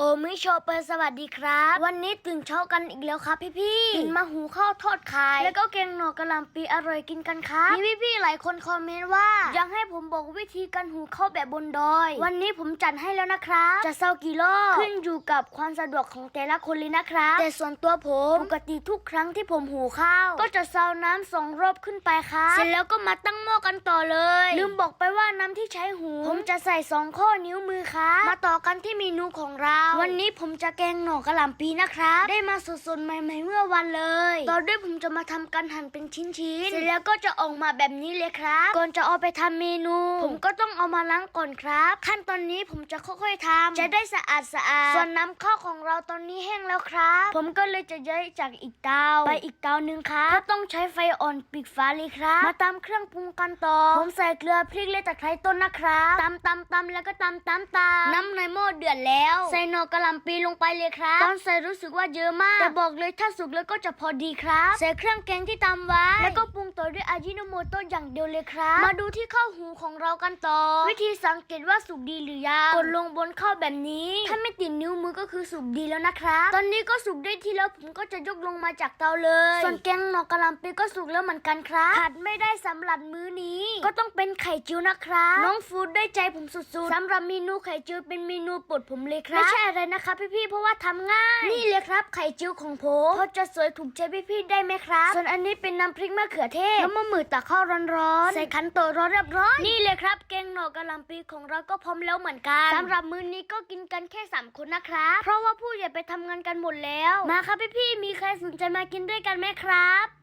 โอมิโชเปอร์สวัสดีครับ วันนี้ตื่นเช้ากันอีกแล้วครับพี่พี่ๆตื่นมาหูข้าวทอดไข่แล้วก็แกงหน่อกระหล่ำปีอร่อยกินกันครับมีพี่พี่ๆหลายคนคอมเมนต์ว่าอยากให้ผมบอกวิธีการหูข้าวแบบบนดอย วันนี้ผมจัดให้แล้วนะครับ จะเซากี่รอบขึ้นอยู่กับความสะดวกของแต่ละคนเลยนะครับ แต่ส่วนตัวผมปกติทุกครั้งที่ผมหูข้าวก็จะเซาน้ำสองรอบขึ้นไปครับเสร็จแล้วก็มาตั้งหม้อกันต่อเลย ลืมบอกไปว่าน้ำที่ใช้หู ผมจะใส่สองข้อนิ้วมือครับมาต่อกันที่เมนูของเราวันนี้ผมจะแกงหน่อกระหล่ำปีนะครับ ได้มาสดๆใหม่ๆเมื่อวันเลยต่อด้วยผมจะมาทำการหั่นเป็นชิ้นๆเสร็จแล้วก็จะออกมาแบบนี้เลยครับ ก่อนจะเอาไปทำเมนู ผมก็ต้องเอามาล้างก่อนครับ ขั้นตอนนี้ผมจะค่อยๆทำจะได้สะอาดสะอาดส่วนน้ำข้าวของเราตอนนี้แห้งแล้วครับ ผมก็เลยจะย้ายจากอีกเตาไปอีกเตาหนึ่งครับก็ต้องใช้ไฟอ่อนปิดฟ้าเลยครับ มาตามเครื่องปรุงกันต่อ ผมใส่เกลือพริกและตะไคร้ต้นนะครับตำตำตำแล้วก็ตำตำตำน้ำในหม้อเดือดแล้ว ใส่หน่อกะหล่ำปีลงไปเลยครับตอนใส่รู้สึกว่าเยอะมาก แต่บอกเลยถ้าสุกแล้วก็จะพอดีครับ ใส่เครื่องแกงที่ตำไว้ แล้วก็ปรุงต่อด้วยอาจิโนโมโตะอย่างเดียวเลยครับ มาดูที่ข้าวหูของเรากันต่อ วิธีสังเกตว่าสุกดีหรือยัง กดลงบนข้าวแบบนี้ ถ้าไม่ติดนิ้วมือก็คือสุกดีแล้วนะครับ ตอนนี้ก็สุกได้ที่แล้วผมก็จะยกลงมาจากเตาเลย ส่วนแกงหน่อกะหล่ำปีก็สุกแล้วเหมือนกันครับขาดไม่ได้สำหรับมื้อนี้ ก็ต้องเป็นไข่เจียวนะครับ น้องฟูดได้ใจผมสุดๆสำหรับเมนูไข่เจียวเป็นเมนูโปรดผมเลยครับไม่ใช่อะไรนะคะพี่ๆเพราะว่าทำง่าย นี่เลยครับไข่เจียวของผมพอจะสวยถูกใจพี่ๆได้ไหมครับ ส่วนอันนี้เป็นน้ำพริกมะเขือเทศน้ำมะมือตักข้าวร้อนๆใส่ขันโตร้อนเรียบร้อยนี่เลยครับแกงหน่อกะหล่ำปีของเราก็พร้อมแล้วเหมือนกันสำหรับมื้อนี้ก็กินกันแค่สามคนนะครับเพราะว่าผู้ใหญ่ไปทำงานกันหมดแล้ว มาครับพี่ๆมีใครสนใจมากินด้วยกันไหมครับ